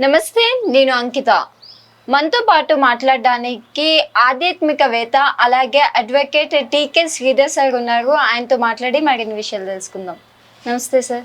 నమస్తే నేను అంకిత. మనతో పాటు మాట్లాడడానికి ఆధ్యాత్మికవేత్త అలాగే అడ్వకేట్ టీకే శ్రీధర్ సార్ ఉన్నారు. ఆయనతో మాట్లాడి మరిన్ని విషయాలు తెలుసుకుందాం. నమస్తే సార్.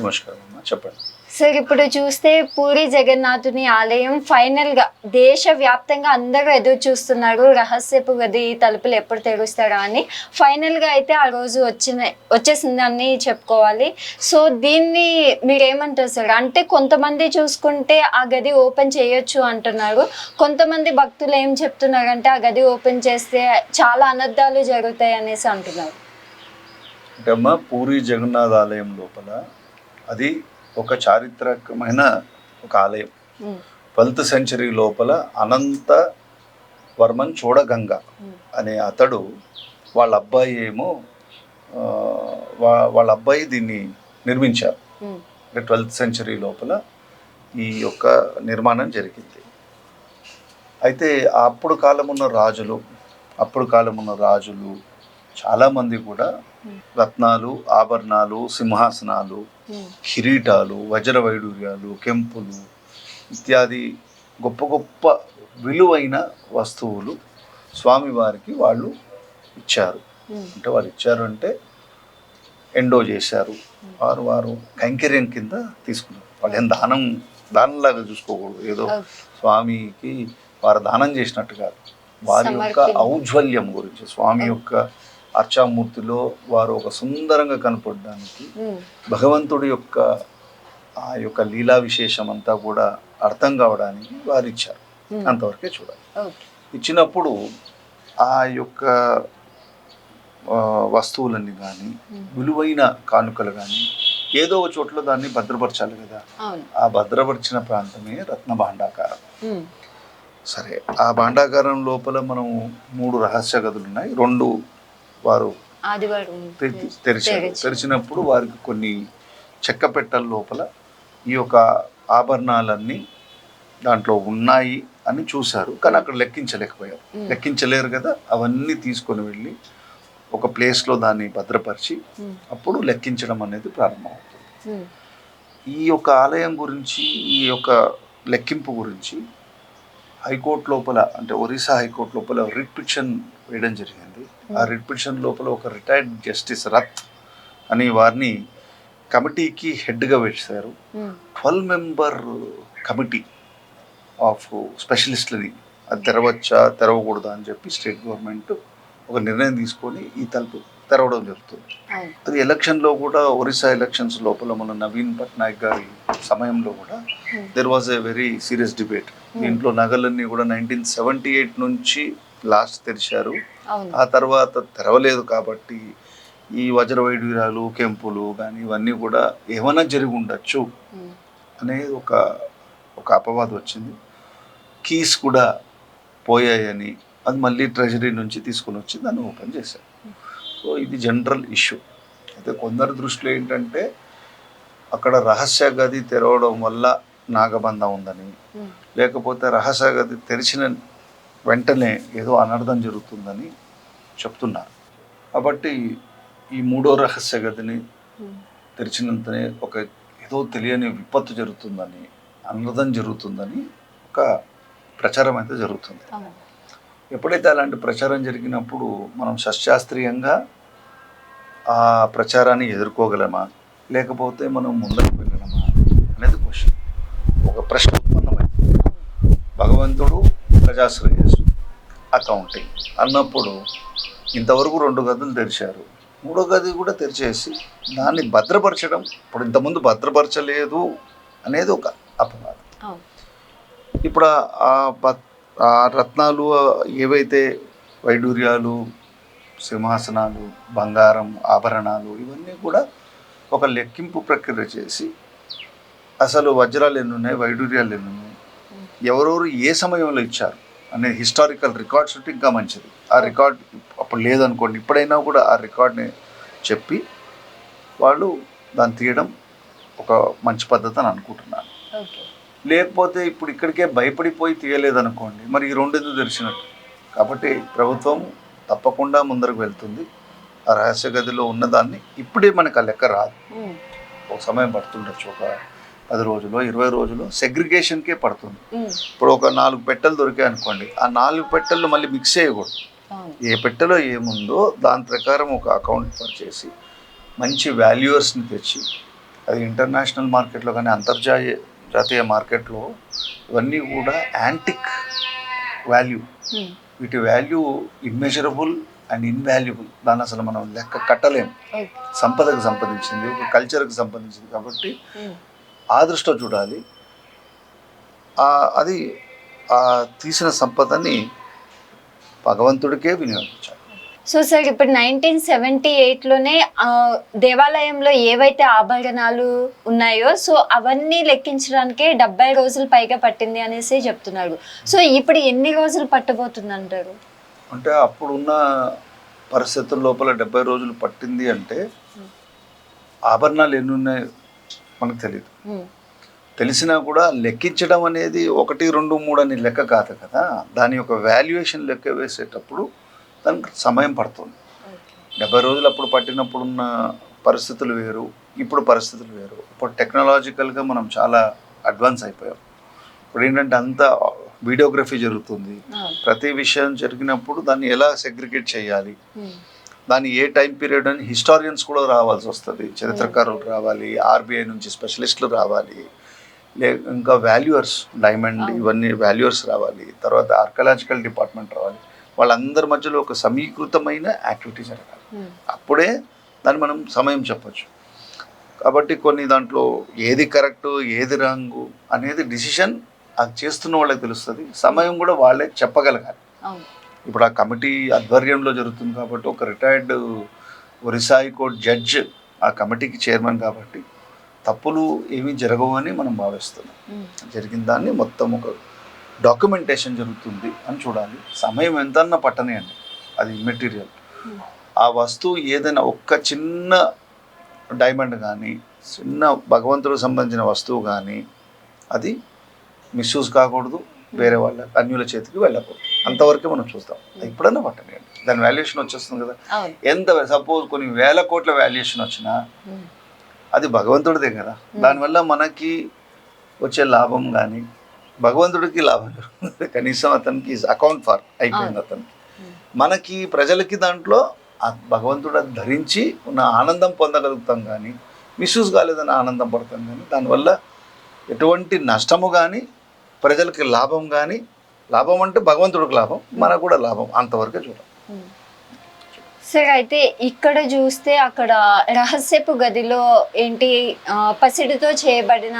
నమస్కారం చెప్పండి. సార్ ఇప్పుడు చూస్తే పూరి జగన్నాథుని ఆలయం ఫైనల్గా దేశవ్యాప్తంగా అందరూ ఎదురు చూస్తున్నారు. రహస్యపు గది తలుపులు ఎప్పుడు తెరుస్తారా అని. ఫైనల్గా అయితే ఆ రోజు వచ్చిన వచ్చేసిందని చెప్పుకోవాలి. సో దీన్ని మీరేమంటారు సార్? అంటే కొంతమంది చూసుకుంటే ఆ గది ఓపెన్ చేయొచ్చు అంటున్నారు. కొంతమంది భక్తులు ఏం చెప్తున్నారంటే ఆ గది ఓపెన్ చేస్తే చాలా అనర్థాలు జరుగుతాయి అనేసి అంటున్నారు. అంటే అమ్మ పూరి జగన్నాథ్ ఆలయం లోపల అది ఒక చారిత్రకమైన ఒక ఆలయం. ట్వెల్త్ సెంచరీ లోపల అనంత వర్మన్ చూడగంగ అనే అతడు వాళ్ళ అబ్బాయి ఏమో వాళ్ళ అబ్బాయి దీన్ని నిర్మించారు. అంటే ట్వెల్త్ సెంచరీ లోపల ఈ యొక్క నిర్మాణం జరిగింది. అయితే అప్పుడు కాలమున్న రాజులు అప్పుడు కాలమున్న రాజులు చాలామంది కూడా రత్నాలు ఆభరణాలు సింహాసనాలు కిరీటాలు వజ్ర వైడూర్యాలు కెంపులు ఇత్యాది గొప్ప గొప్ప విలువైన వస్తువులు స్వామివారికి వాళ్ళు ఇచ్చారు. అంటే వాళ్ళు ఇచ్చారు అంటే ఎండో చేశారు. వారు వారు కైంకర్యం కింద తీసుకున్నారు. వాళ్ళు ఏం దానం దానంలాగా చూసుకోకూడదు. ఏదో. స్వామికి వారు దానం చేసినట్టు కాదు. వారి యొక్క. ఔజ్వల్యం గురించి స్వామి యొక్క అర్చామూర్తిలో వారు ఒక సుందరంగా కనపడడానికి భగవంతుడి యొక్క ఆ యొక్క లీలా విశేషం అంతా కూడా అర్థం కావడానికి వారు ఇచ్చారు. అంతవరకే చూడాలి. ఇచ్చినప్పుడు ఆ యొక్క వస్తువులన్నీ కానీ విలువైన కానుకలు కానీ ఏదో ఒక చోట్ల దాన్ని భద్రపరచాలి కదా. ఆ భద్రపరిచిన ప్రాంతమే రత్న భాండాకారం. సరే ఆ భాండాగారం లోపల మనం మూడు రహస్య గదులు ఉన్నాయి. రెండు వారు తెరిచారు. తెరిచి. తెరిచినప్పుడు వారికి కొన్ని చెక్క పెట్టెల లోపల ఈ యొక్క ఆభరణాలన్నీ దాంట్లో ఉన్నాయి అని చూశారు. కానీ అక్కడ లెక్కించలేకపోయారు. లెక్కించలేరు కదా. అవన్నీ తీసుకొని వెళ్ళి ఒక ప్లేస్లో దాన్ని భద్రపరిచి అప్పుడు లెక్కించడం అనేది ప్రారంభమవుతుంది. ఈ యొక్క ఆలయం గురించి ఈ యొక్క లెక్కింపు గురించి హైకోర్టు లోపల అంటే ఒరిస్సా హైకోర్టు లోపల రిట్ పిటిషన్ వేయడం జరిగింది. ఆ రిట్ పిటిషన్ లోపల ఒక రిటైర్డ్ జస్టిస్ రత్ అని వారిని కమిటీకి హెడ్గా వేశారు. ట్వెల్వ్ మెంబర్ కమిటీ ఆఫ్ స్పెషలిస్టులని అది తెరవచ్చా తెరవకూడదా అని చెప్పి స్టేట్ గవర్నమెంట్ ఒక నిర్ణయం తీసుకొని ఈ తలుపు తెరవడం జరుగుతుంది. అది ఎలక్షన్లో కూడా ఒరిస్సా ఎలక్షన్స్ లోపల మన నవీన్ పట్నాయక్ గారి సమయంలో కూడా. There was a very serious debate దీంట్లో నగలన్నీ కూడా నైన్టీన్ సెవెంటీ ఎయిట్ నుంచి లాస్ట్ తెరిచారు. ఆ తర్వాత తెరవలేదు కాబట్టి ఈ వజ్ర వైడూర్యాలు కెంపులు కానీ ఇవన్నీ కూడా ఏమైనా జరిగి ఉండొచ్చు అనేది ఒక ఒక అపవాదం వచ్చింది. కీస్ కూడా పోయాయని అది మళ్ళీ ట్రెజరీ నుంచి తీసుకొని వచ్చి దాన్ని ఓపెన్ చేశారు. సో ఇది జనరల్ ఇష్యూ. అయితే కొందరి దృష్టిలో ఏంటంటే అక్కడ రహస్య గది తెరవడం వల్ల నాగబంధం ఉందని లేకపోతే రహస్య గది తెరిచిన వెంటనే ఏదో అనర్థం జరుగుతుందని చెప్తున్నారు. కాబట్టి ఈ మూడో రహస్య గదిని ఉమ్, తెరిచినంతనే ఒక ఏదో తెలియని విపత్తు జరుగుతుందని అనర్థం జరుగుతుందని ఒక ప్రచారం అయితే జరుగుతుంది. ఎప్పుడైతే అలాంటి ప్రచారం జరిగినప్పుడు మనం సశాస్త్రీయంగా ఆ ప్రచారాన్ని ఎదుర్కోగలమా? లేకపోతే మనం ముందుకు వెళ్ళగలమా అనేది క్వశ్చన్ ఒక ప్రశ్న ఉత్పన్నమైంది. భగవంతుడు ప్రజాశ్రేయస్సు అకౌంటింగ్ అన్నప్పుడు ఇంతవరకు రెండు గదులు తెరిచారు. మూడో గది కూడా తెరిచేసి దాన్ని భద్రపరచడం ఇప్పుడు ఇంతకుముందు భద్రపరచలేదు అనేది ఒక అపవాదం. ఇప్పుడు ఆ రత్నాలు ఏవైతే వైడూర్యాలు సింహాసనాలు బంగారం ఆభరణాలు ఇవన్నీ కూడా ఒక లెక్కింపు ప్రక్రియ చేసి అసలు వజ్రాలు ఎన్ని ఉన్నాయి వైడూర్యాలు ఎన్ని ఉన్నాయి ఎవరెవరు ఏ సమయంలో ఇచ్చారు అనే హిస్టారికల్ రికార్డ్స్ ఉంటే ఇంకా మంచిది. ఆ రికార్డ్ అప్పుడు లేదనుకోండి ఇప్పుడైనా కూడా ఆ రికార్డ్ని చెప్పి వాళ్ళు దాన్ని తీయడం ఒక మంచి పద్ధతి అని అనుకుంటున్నాను. లేకపోతే ఇప్పుడు ఇక్కడికే భయపడిపోయి తీయలేదనుకోండి మరి ఈ రెండు ఎందుకు తెరిచినట్టు? కాబట్టి ప్రభుత్వం తప్పకుండా ముందరకు వెళ్తుంది. ఆ రహస్య గదిలో ఉన్నదాన్ని ఇప్పుడే మనకు ఆ లెక్క రాదు. ఒక సమయం పడుతుండొచ్చు ఒక పది రోజులు ఇరవై రోజులు సెగ్రిగేషన్కే పడుతుంది. ఇప్పుడు ఒక నాలుగు పెట్టెలు దొరికాయి అనుకోండి ఆ నాలుగు పెట్టెలు మళ్ళీ మిక్స్ చేయకూడదు. ఏ పెట్టెలో ఏముందో దాని ప్రకారం ఒక అకౌంట్ చేసి మంచి వాల్యూయర్స్ని తెచ్చి అది ఇంటర్నేషనల్ మార్కెట్లో కానీ అంతర్జాతీయ జాతీయ మార్కెట్లో ఇవన్నీ కూడా యాంటిక్ వాల్యూ వీటి వాల్యూ ఇమ్మెజరబుల్ అండ్ ఇన్వాల్యుబుల్ దాన్ని అసలు మనం లెక్క కట్టలేం. ఓకే. సంపదకు సంబంధించింది ఒక కల్చర్కి సంబంధించింది కాబట్టి ఆ దృష్టిలో చూడాలి. అది ఆ తీసిన సంపదని భగవంతుడికే వినియోగించాలి. సో సార్ ఇప్పుడు నైన్టీన్ సెవెంటీ ఎయిట్లోనే దేవాలయంలో ఏవైతే ఆభరణాలు ఉన్నాయో సో అవన్నీ లెక్కించడానికే డెబ్బై రోజులు పైగా పట్టింది అనేసి చెప్తున్నారు. సో ఇప్పుడు ఎన్ని రోజులు పట్టబోతుంది అంటారు అంటే అప్పుడున్న పరిస్థితుల లోపల డెబ్బై రోజులు పట్టింది అంటే ఆభరణాలు ఎన్ని ఉన్నాయో మనకు తెలియదు తెలిసినా కూడా లెక్కించడం అనేది ఒకటి రెండు మూడు అని లెక్క కాదు కదా. దాని యొక్క వాల్యుయేషన్ లెక్క వేసేటప్పుడు దానికి సమయం పడుతుంది. డెబ్బై రోజులు అప్పుడు పట్టినప్పుడు ఉన్న పరిస్థితులు వేరు ఇప్పుడు పరిస్థితులు వేరు. ఇప్పుడు టెక్నాలజికల్గా మనం చాలా అడ్వాన్స్ అయిపోయాం. ఇప్పుడు ఏంటంటే అంతా వీడియోగ్రఫీ జరుగుతుంది. ప్రతి విషయం జరిగినప్పుడు దాన్ని ఎలా సెగ్రిగేట్ చేయాలి? ఉమ్, దాని ఏ టైం పీరియడ్ అని హిస్టారియన్స్ కూడా రావాల్సి వస్తుంది. చరిత్రకారులు రావాలి ఆర్బీఐ నుంచి స్పెషలిస్టులు రావాలి లే ఇంకా వాల్యూయర్స్ డైమండ్. ఇవన్నీ వాల్యూయర్స్ రావాలి తర్వాత ఆర్కలాజికల్ డిపార్ట్మెంట్ రావాలి. వాళ్ళందరి మధ్యలో ఒక సమీకృతమైన యాక్టివిటీ జరగాలి. అప్పుడే దాన్ని మనం సమయం చెప్పొచ్చు. కాబట్టి కొన్ని దాంట్లో ఏది కరెక్ట్ ఏది రాంగు అనేది డిసిషన్ అది చేస్తున్న వాళ్ళకి తెలుస్తుంది. సమయం కూడా వాళ్ళే చెప్పగలగాలి. ఇప్పుడు ఆ కమిటీ ఆధ్వర్యంలో జరుగుతుంది కాబట్టి ఒక రిటైర్డ్ ఒరిస్సా హైకోర్టు జడ్జ్ ఆ కమిటీకి చైర్మన్ కాబట్టి తప్పులు ఏమీ జరగవు అని మనం భావిస్తున్నాం. జరిగిన దాన్ని మొత్తం ఒక డాక్యుమెంటేషన్ జరుగుతుంది అని చూడాలి. సమయం ఎంతన్నా పట్టనియండి అది మెటీరియల్ ఆ వస్తువు ఏదైనా ఒక్క చిన్న డైమండ్ కానీ చిన్న భగవంతుడికి సంబంధించిన వస్తువు కానీ అది మిస్యూజ్ కాకూడదు. వేరే వాళ్ళ అన్యుల చేతికి వెళ్ళకూడదు. అంతవరకే మనం చూస్తాం. ఎప్పుడన్నా పట్టనియండి దాని వాల్యుయేషన్ వచ్చేస్తుంది కదా. ఎంత సపోజ్ కొన్ని వేల కోట్ల వాల్యుయేషన్ వచ్చినా అది భగవంతుడిదే కదా. దానివల్ల మనకి వచ్చే లాభం కానీ భగవంతుడికి లాభం కనీసం అతనికి అకౌంట్ ఫర్ అయిపోయింది అతనికి. మనకి ప్రజలకి దాంట్లో భగవంతుడు ధరించి ఉన్న ఆనందం పొందగలుగుతాం కానీ మిస్యూజ్ కాలేదని ఆనందం పడతాం కానీ దానివల్ల ఎటువంటి నష్టము కానీ ప్రజలకి లాభం కానీ లాభం అంటే భగవంతుడికి లాభం మనకు కూడా లాభం. అంతవరకే ఉమ్. సార్ అయితే ఇక్కడ చూస్తే అక్కడ రహస్యపు గదిలో ఏంటి పసిడితో చేయబడిన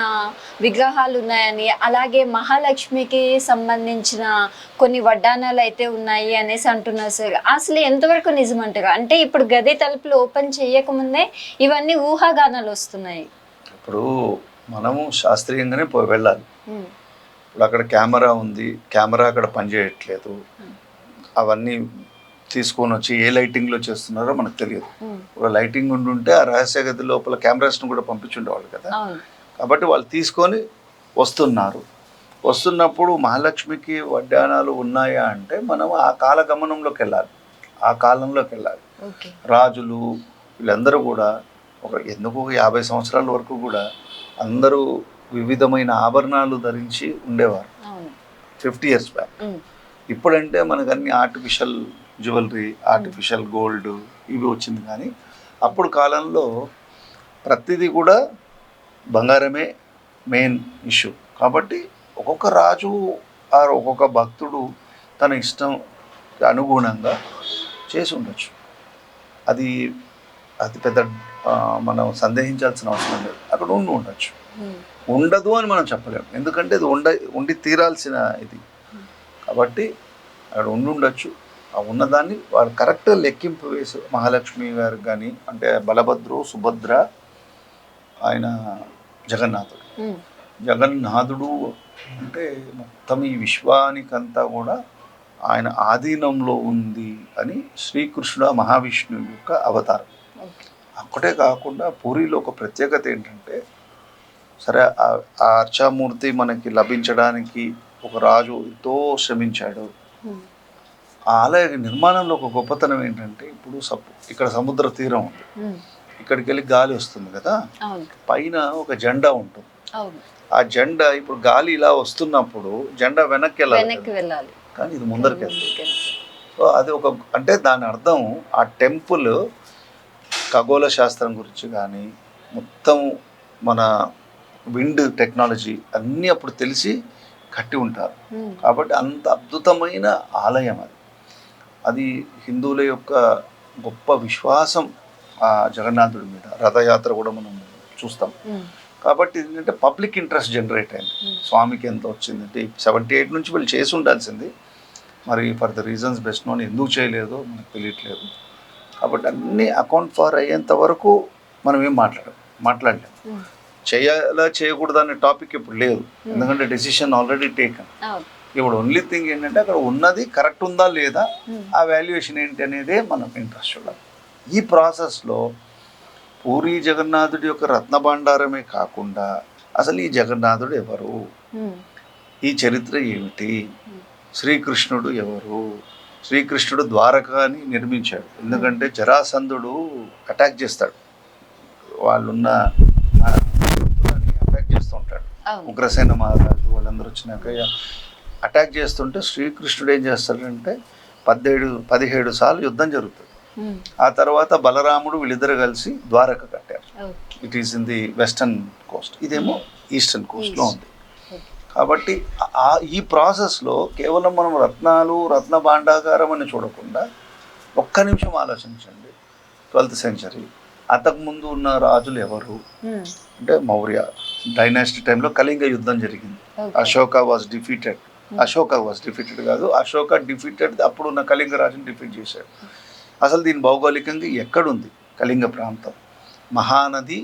విగ్రహాలు ఉన్నాయని అలాగే మహాలక్ష్మికి సంబంధించిన కొన్ని వడ్డానాలు అయితే ఉన్నాయి అనేసి అంటున్నారు సార్. అసలు ఎంతవరకు నిజమంటారు అంటే ఇప్పుడు గది తలుపులు ఓపెన్ చేయకముందే ఇవన్నీ ఊహాగానాలు వస్తున్నాయి. ఇప్పుడు మనము శాస్త్రీయంగానే వెళ్ళాలి. ఇప్పుడు అక్కడ కెమెరా ఉంది కెమెరా అక్కడ పనిచేయట్లేదు. అవన్నీ తీసుకొని వచ్చి ఏ లైటింగ్లో చేస్తున్నారో మనకు తెలియదు. ఉమ్, ఇప్పుడు లైటింగ్ ఉండుంటే ఆ రహస్య గది లోపల కెమెరాస్ను కూడా పంపించుండేవాళ్ళు కదా. కాబట్టి వాళ్ళు తీసుకొని వస్తున్నారు. వస్తున్నప్పుడు మహాలక్ష్మికి వడ్డానాలు ఉన్నాయా అంటే మనం ఆ కాల గమనంలోకి వెళ్ళాలి. ఆ కాలంలోకి వెళ్ళాలి. రాజులు వీళ్ళందరూ కూడా ఒక ఎందుకు ఒక యాభై సంవత్సరాల వరకు కూడా అందరూ వివిధమైన ఆభరణాలు ధరించి ఉండేవారు. Fifty years back. ఇప్పుడంటే మనకు అన్ని ఆర్టిఫిషియల్ జ్యువెలరీ ఆర్టిఫిషియల్ గోల్డ్ ఇవి వచ్చింది కానీ అప్పుడు కాలంలో ప్రతిదీ కూడా బంగారమే మెయిన్ ఇష్యూ. కాబట్టి ఒక్కొక్క రాజు ఆర్ ఒక్కొక్క భక్తుడు తన ఇష్టం అనుగుణంగా చేసి ఉండొచ్చు. అది అది పెద్ద మనం సందేహించాల్సిన అవసరం లేదు. అక్కడ ఉండి ఉండొచ్చు. ఉండదు అని మనం చెప్పలేము. ఎందుకంటే ఇది ఉండ ఉండి తీరాల్సిన ఇది. కాబట్టి అక్కడ ఉండి ఉండొచ్చు. ఆ ఉన్నదాన్ని వాళ్ళు కరెక్ట్గా లెక్కింపు వేసి మహాలక్ష్మి గారికి కానీ అంటే బలభద్రు సుభద్ర ఆయన జగన్నాథుడు. జగన్నాథుడు అంటే మొత్తం ఈ విశ్వానికంతా కూడా ఆయన ఆధీనంలో ఉంది అని శ్రీకృష్ణుడు మహావిష్ణువు యొక్క అవతారం. ఒక్కటే కాకుండా పూరిలో ఒక ప్రత్యేకత ఏంటంటే సరే ఆ- అర్చామూర్తి మనకి లభించడానికి ఒక రాజు ఎంతో శ్రమించాడు. ఆ ఆలయ నిర్మాణంలో ఒక గొప్పతనం ఏంటంటే ఇప్పుడు సప్ ఇక్కడ సముద్ర తీరం ఉంది. ఇక్కడికి వెళ్ళి గాలి వస్తుంది కదా? పైన ఒక జెండా ఉంటుంది. ఆ జెండా ఇప్పుడు గాలి ఇలా వస్తున్నప్పుడు జెండా వెనక్కి వెళ్ళాలి కానీ ఇది ముందరికి వెళ్తుంది. సో అది ఒక అంటే దాని అర్థం ఆ టెంపుల్ ఖగోళ శాస్త్రం గురించి కానీ మొత్తం మన విండ్ టెక్నాలజీ అన్నీ అప్పుడు తెలిసి కట్టి ఉంటారు. ఉమ్, కాబట్టి అంత అద్భుతమైన ఆలయం అది. అది హిందువుల యొక్క గొప్ప విశ్వాసం ఆ జగన్నాథుడి మీద. రథయాత్ర కూడా మనం చూస్తాం. ఉమ్, కాబట్టి ఏంటంటే పబ్లిక్ ఇంట్రెస్ట్ జనరేట్ అయింది. Hmm. స్వామికి ఎంత వచ్చిందంటే సెవెంటీ ఎయిట్ నుంచి వీళ్ళు చేసి ఉండాల్సింది. మరి for the reasons best known ఎందుకు చేయలేదో మనకు తెలియట్లేదు. కాబట్టి అన్నీ అకౌంట్ ఫర్ అయ్యేంత వరకు మనం ఏం మాట్లాడం మాట్లాడలేము. చేయాలా చేయకూడదు అనే టాపిక్ ఇప్పుడు లేదు. ఎందుకంటే డెసిషన్ ఆల్రెడీ టేకన్ ఇప్పుడు ఓన్లీ థింగ్ ఏంటంటే అక్కడ ఉన్నది కరెక్ట్ ఉందా లేదా ఉమ్, ఆ వాల్యుయేషన్ ఏంటి అనేదే మనం ఇంట్రెస్ట్ చూడాలి ఈ ప్రాసెస్లో పూరి జగన్నాథుడి యొక్క రత్న భాండారమే కాకుండా అసలు ఈ జగన్నాథుడు ఎవరు? ఉమ్, ఈ చరిత్ర ఏమిటి? శ్రీకృష్ణుడు ఎవరు? శ్రీకృష్ణుడు ద్వారకాని నిర్మించాడు. ఎందుకంటే జరాసంధుడు అటాక్ చేస్తాడు. వాళ్ళున్న అటాక్ చేస్తూ ఉంటాడు అవును ఉగ్రసేన మహారాజు వాళ్ళందరూ వచ్చినాక అటాక్ చేస్తుంటే శ్రీకృష్ణుడు ఏం చేస్తాడంటే పదిహేడు పదిహేడు సార్లు యుద్ధం జరుగుతుంది. ఆ తర్వాత బలరాముడు వీళ్ళిద్దరు కలిసి ద్వారక కట్టారు. It is in the western coast ఇదేమో ఈస్టర్న్ కోస్ట్లో. ఉంది. కాబట్టి ఆ ఈ ప్రాసెస్లో కేవలం మనం రత్నాలు రత్న భాండాగారం అని చూడకుండా ఒక్క నిమిషం ఆలోచించండి. ట్వెల్త్ సెంచరీ అంతకుముందు ఉన్న రాజులు ఎవరు? ఉమ్, అంటే మౌర్య డైనాసిటీ టైంలో కళింగ యుద్ధం జరిగింది. Ashoka was defeated Ashoka was defeated కాదు అశోక డిఫీటెడ్ అప్పుడున్న కళింగ రాజుని డిఫీట్ చేశాడు. అసలు దీని భౌగోళికంగా ఎక్కడుంది కళింగ ప్రాంతం? మహానది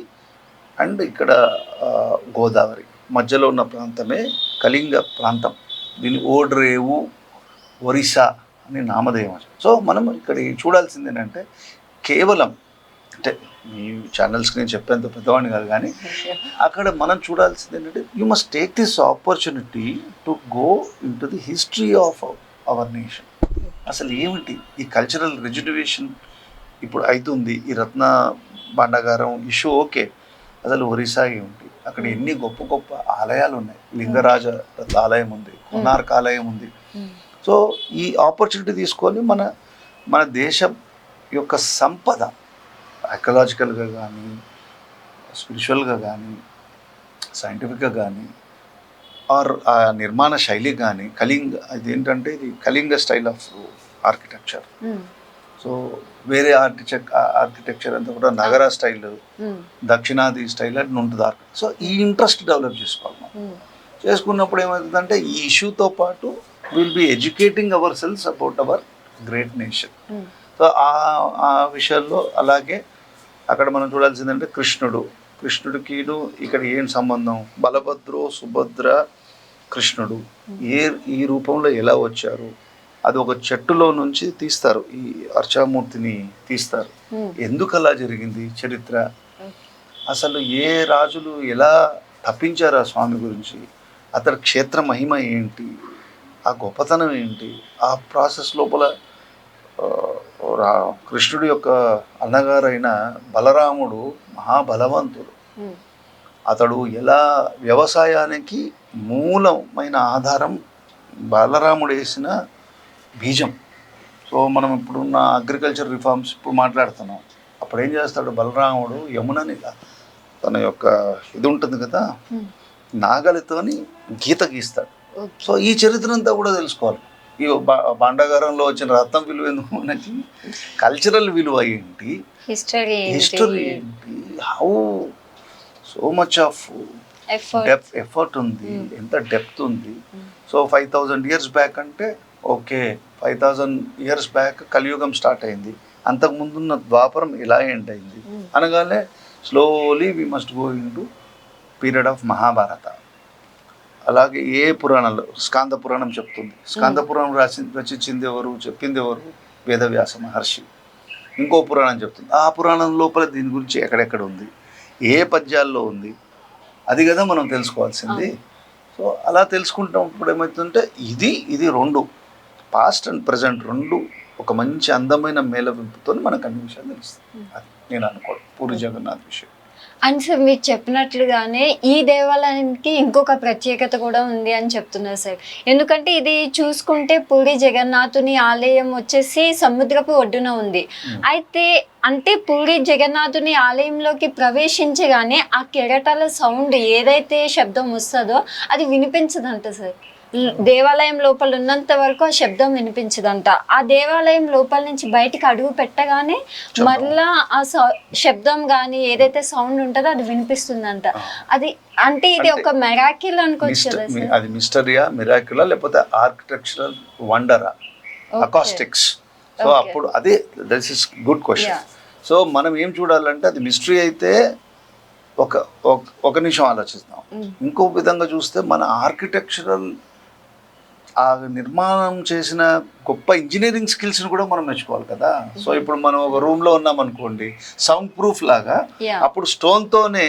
అండ్ ఇక్కడ గోదావరి. మధ్యలో ఉన్న ప్రాంతమే కళింగ ప్రాంతం. దీని ఓడ్రేవు ఒరిస్సా అని నామధేయం. సో మనం ఇక్కడ చూడాల్సింది ఏంటంటే కేవలం అంటే మీ ఛానల్స్కి నేను చెప్పేంత పెద్దవాడిని కాదు కానీ అక్కడ మనం చూడాల్సింది ఏంటంటే you must take this opportunity to go into the history of our nation అసలు ఏమిటి? ఈ కల్చరల్ రెజ్యువేషన్ ఇప్పుడు అవుతుంది ఈ రత్న భాండాగారం ఇష్యూ ఓకే అసలు ఒరిస్సా ఏమిటి? అక్కడ ఎన్ని గొప్ప గొప్ప ఆలయాలు ఉన్నాయి లింగరాజ ఆలయం ఉంది కొనార్క్ ఆలయం ఉంది. ఉమ్, సో ఈ ఆపర్చునిటీ తీసుకొని మన మన దేశం యొక్క సంపద ఎకలాజికల్గా కానీ స్పిరిచువల్గా కానీ సైంటిఫిక్గా కానీ ఆర్ ఆ నిర్మాణ శైలి కానీ కళింగ ఇది ఏంటంటే ఇది Kalinga style of architecture so వేరే ఆర్కిటెక్ ఆర్కిటెక్చర్ అంతా కూడా నగర స్టైల్ ఉమ్, దక్షిణాది స్టైల్ అని ఉంటుంది ఆర్కి సో ఈ ఇంట్రెస్ట్ డెవలప్ చేసుకోవాలి మనం. ఉమ్, చేసుకున్నప్పుడు ఏమవుతుందంటే ఈ ఇష్యూతో పాటు will be educating ourselves about our great nation so ఆ ఆ విషయాల్లో అలాగే అక్కడ మనం చూడాల్సిందంటే కృష్ణుడు. కృష్ణుడికిను ఇక్కడ ఏం సంబంధం? బలభద్రో సుభద్ర కృష్ణుడు. ఏ ఈ రూపంలో ఎలా వచ్చారు? అది ఒక చెట్టులో నుంచి తీస్తారు. ఈ అర్చామూర్తిని తీస్తారు. ఉమ్, ఎందుకు అలా జరిగింది చరిత్ర? ఓకే. అసలు ఏ రాజులు ఎలా తప్పించారు ఆ స్వామి గురించి? అతడి క్షేత్ర మహిమ ఏంటి? ఆ గొప్పతనం ఏంటి? ఆ ప్రాసెస్ లోపల కృష్ణుడి యొక్క అన్నగారైన బలరాముడు మహాబలవంతుడు. అతడు ఎలా వ్యవసాయానికి మూలమైన ఆధారం బలరాముడు వేసిన బీజం. సో మనం ఇప్పుడున్న అగ్రికల్చర్ రిఫార్మ్స్ ఇప్పుడు మాట్లాడుతున్నాం. అప్పుడు ఏం చేస్తాడు బలరాముడు? యమునని తన యొక్క ఇది ఉంటుంది కదా నాగలితోని గీత గీస్తాడు. సో ఈ చరిత్ర అంతా కూడా తెలుసుకోవాలి. ఈ బా- భాండాగారంలో వచ్చిన రత్నం విలువ ఎందుకు? మనకి కల్చరల్ విలువ ఏంటి? హిస్టరీ హిస్టరీ ఏంటి? How so much of effort ఉంది. ఎంత డెప్త్ ఉంది? So five thousand years back అంటే okay five thousand years back కలియుగం స్టార్ట్ అయింది. అంతకు ముందున్న ద్వాపరం ఇలా ఎండ్ అయింది. Mm. అనగానే slowly we must go into period of Mahabharata అలాగే ఏ పురాణాలు? స్కాంద పురాణం చెప్తుంది. స్కాంద పురాణం రాసి రచించింది ఎవరు? చెప్పింది ఎవరు? వేదవ్యాస మహర్షి. ఇంకో పురాణం చెప్తుంది. ఆ పురాణం లోపల దీని గురించి ఎక్కడెక్కడ ఉంది? ఏ పద్యాల్లో ఉంది? అది కదా మనం తెలుసుకోవాల్సింది. సో అలా తెలుసుకుంటున్నప్పుడు ఏమవుతుందంటే ఇది ఇది రెండు. పాస్ట్ అండ్ ప్రజెంట్ రెండు ఒక మంచి అందమైన మేళవింపుతో మనకు అన్ని విషయాలు తెలుస్తుంది అది నేను అనుకోవడం పూరి జగన్నాథ్ విషయం. అండ్ సార్ మీరు చెప్పినట్లుగానే ఈ దేవాలయానికి ఇంకొక ప్రత్యేకత కూడా ఉంది అని చెప్తున్నారు సార్. ఎందుకంటే ఇది చూసుకుంటే పూరి జగన్నాథుని ఆలయం వచ్చేసి సముద్రపు ఒడ్డున ఉంది. అయితే అంటే పూరి జగన్నాథుని ఆలయంలోకి ప్రవేశించగానే ఆ కెరటాల సౌండ్ ఏదైతే శబ్దం వస్తుందో అది వినిపించదంట సార్. దేవాలయం లోపల ఉన్నంత వరకు ఆ శబ్దం వినిపించదంట. ఆ దేవాలయం లోపల నుంచి బయటికి అడుగు పెట్టగానే మరలా ఆ శబ్దం కానీ ఏదైతే సౌండ్ ఉంటుందో అది వినిపిస్తుందంట. అది అంటే ఇది ఒక మెరాకిల్ అనుకోవచ్చు అది మిస్టరియా మిరాక్యులా లేకపోతే ఆర్కిటెక్చరల్ వండరా. Acoustics so. అప్పుడు అదే that is good question. So మనం ఏం చూడాలంటే అది మిస్టరీ అయితే ఒక ఒక- నిమిషం ఆలోచిస్తాం. ఇంకో విధంగా చూస్తే మన ఆర్కిటెక్చరల్ ఆ నిర్మాణం చేసిన గొప్ప ఇంజనీరింగ్ స్కిల్స్ని కూడా మనం మెచ్చుకోవాలి కదా సో ఇప్పుడు మనం ఒక రూమ్లో ఉన్నాం అనుకోండి సౌండ్ ప్రూఫ్ లాగా. అప్పుడు స్టోన్తోనే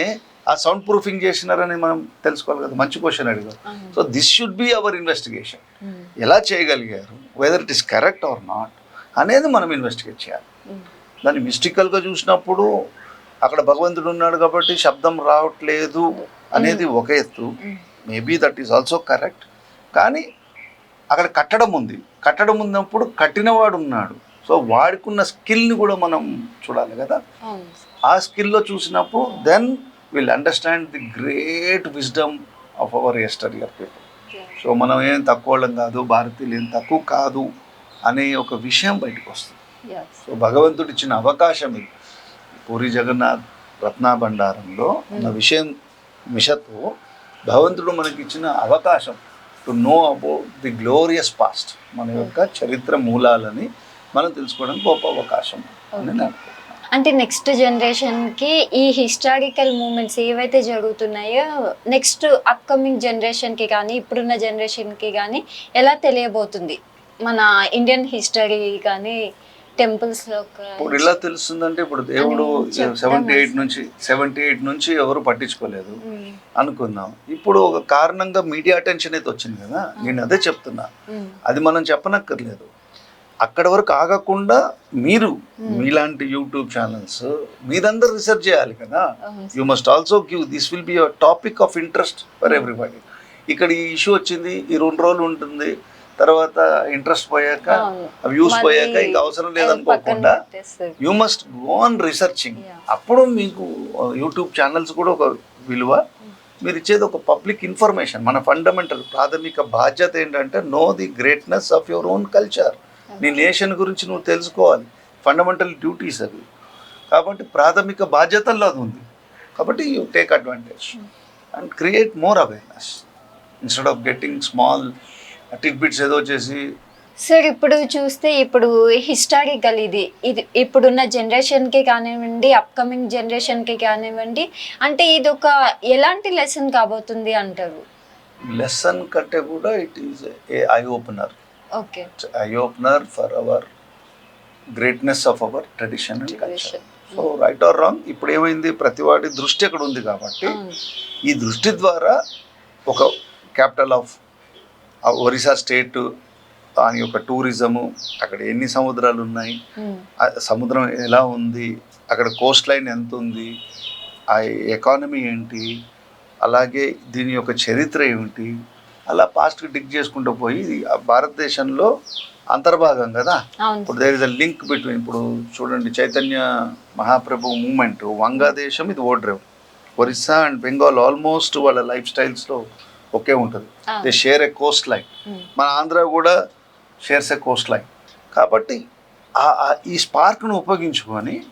ఆ సౌండ్ ప్రూఫింగ్ చేసినారని మనం తెలుసుకోవాలి కదా మంచి క్వశ్చన్ అడిగారు. So this should be our investigation. ఎలా చేయగలిగారు whether it is correct or not అనేది మనం ఇన్వెస్టిగేట్ చేయాలి. దాన్ని మిస్టికల్గా చూసినప్పుడు అక్కడ భగవంతుడు ఉన్నాడు కాబట్టి శబ్దం రావట్లేదు అనేది ఒక ఎత్తు. Maybe that is also correct కానీ అక్కడ కట్టడం ఉంది. కట్టడం ఉన్నప్పుడు కట్టినవాడు ఉన్నాడు. సో వాడికున్న స్కిల్ని కూడా మనం చూడాలి కదా? ఆ స్కిల్లో చూసినప్పుడు then will understand the great wisdom of our exterior people so మనం ఏం తక్కువ వాళ్ళం కాదు భారతీయులు ఏం తక్కువ కాదు అనే ఒక విషయం బయటకు వస్తుంది. సో భగవంతుడు ఇచ్చిన అవకాశం ఇది. పూరి జగన్నాథ్ రత్నాభండారంలో ఉన్న విషయం మిషతో భగవంతుడు మనకి ఇచ్చిన అవకాశం. To know about the glorious past మన యొక్క చరిత్ర మూలాలని మనం తెలుసుకోవడానికి గొప్ప అవకాశం అని అంటే నెక్స్ట్ జనరేషన్కి ఈ హిస్టారికల్ మూమెంట్స్ ఏవైతే జరుగుతున్నాయో నెక్స్ట్ అప్కమింగ్ జనరేషన్కి కానీ ఇప్పుడున్న జనరేషన్కి కానీ ఎలా తెలియబోతుంది? మన ఇండియన్ హిస్టరీ కానీ టెంపుల్స్లో ఇప్పుడు ఎలా తెలుస్తుందంటే ఇప్పుడు దేవుడు సెవెంటీ ఎయిట్. నుంచి సెవెంటీ ఎయిట్ నుంచి ఎవరు పట్టించుకోలేదు అనుకుందాం. ఇప్పుడు ఒక కారణంగా మీడియా అటెన్షన్ అయితే వచ్చింది కదా నేను అదే చెప్తున్నా. అది మనం చెప్పనక్కర్లేదు. అక్కడ వరకు ఆగకుండా మీరు మీలాంటి యూట్యూబ్ ఛానల్స్ మీరందరూ రీసెర్చ్ చేయాలి కదా. You must also give this will be topic of interest for everybody ఇక్కడ ఈ ఇష్యూ వచ్చింది ఈ రెండు రోజులు ఉంటుంది. తర్వాత ఇంట్రెస్ట్ పోయాక వ్యూస్ పోయాక ఇంకా అవసరం లేదనుకోకుండా you must go on researching. అప్పుడు మీకు యూట్యూబ్ ఛానల్స్ కూడా ఒక విలువ. మీరు ఇచ్చేది ఒక పబ్లిక్ ఇన్ఫర్మేషన్ మన ఫండమెంటల్ ప్రాథమిక బాధ్యత ఏంటంటే know the greatness of your own culture నీ నేషన్ గురించి నువ్వు తెలుసుకోవాలి. ఫండమెంటల్ డ్యూటీస్ అవి. కాబట్టి ప్రాథమిక బాధ్యతల్లో అది ఉంది. కాబట్టి you take advantage and create more awareness instead of getting small tick bits ఏదో చేసి. సార్ ఇప్పుడు చూస్తే ఇప్పుడు హిస్టారికల్ ఇది. ఇది ఇప్పుడున్న జనరేషన్కి కానివ్వండి అప్కమింగ్ జనరేషన్కి కానివ్వండి అంటే ఇది ఒక ఎలాంటి లెసన్ కాబోతుంది అంటారు? లెసన్ కంటే కూడా it is a eye opener. Okay. Eye opener for our greatness of our tradition and culture. So right or wrong ఇప్పుడు ఏమైంది? ప్రతి వాటి దృష్టి అక్కడ ఉంది కాబట్టి ఈ దృష్టి ద్వారా ఒక క్యాపిటల్ ఆఫ్ ఒరిస్సా స్టేట్ దాని యొక్క టూరిజము అక్కడ ఎన్ని సముద్రాలు ఉన్నాయి ఆ సముద్రం ఎలా ఉంది అక్కడ కోస్ట్ లైన్ ఎంత ఉంది ఆ ఎకానమీ ఏంటి అలాగే దీని యొక్క చరిత్ర ఏమిటి అలా పాస్ట్కి డిగ్ చేసుకుంటూ పోయి ఆ భారతదేశంలో అంతర్భాగం కదా? ఇప్పుడు there is a link between ఇప్పుడు చూడండి చైతన్య మహాప్రభు మూమెంట్ వంగదేశం ఇది ఓడ్రేవ్ ఒరిస్సా అండ్ బెంగాల్ ఆల్మోస్ట్ వాళ్ళ లైఫ్ స్టైల్స్లో ఒకే ఉంటుంది. They share a coast line. మన ఆంధ్ర కూడా షేర్స్ ఎ కోస్ట్ లైన్ కాబట్టి ఈ స్పార్క్ను ఉపయోగించుకొని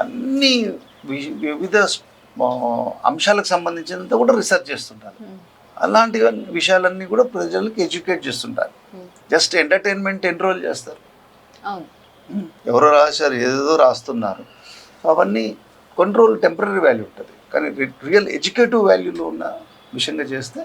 అన్ని వి- వివిధ అంశాలకు సంబంధించినంత కూడా రీసెర్చ్ చేస్తుంటారు. Mm. అలాంటి విషయాలన్నీ కూడా ప్రజలకు ఎడ్యుకేట్ చేస్తుంటారు. జస్ట్ ఎంటర్టైన్మెంట్ ఎన్రోల్ చేస్తారు. అవును. ఎవరో రాశారు ఏదేదో రాస్తున్నారు. అవన్నీ కొన్ని రోజులు టెంపరీ వాల్యూ ఉంటుంది. కానీ రియల్ ఎడ్యుకేటివ్ వాల్యూలో ఉన్న విషయంగా చేస్తే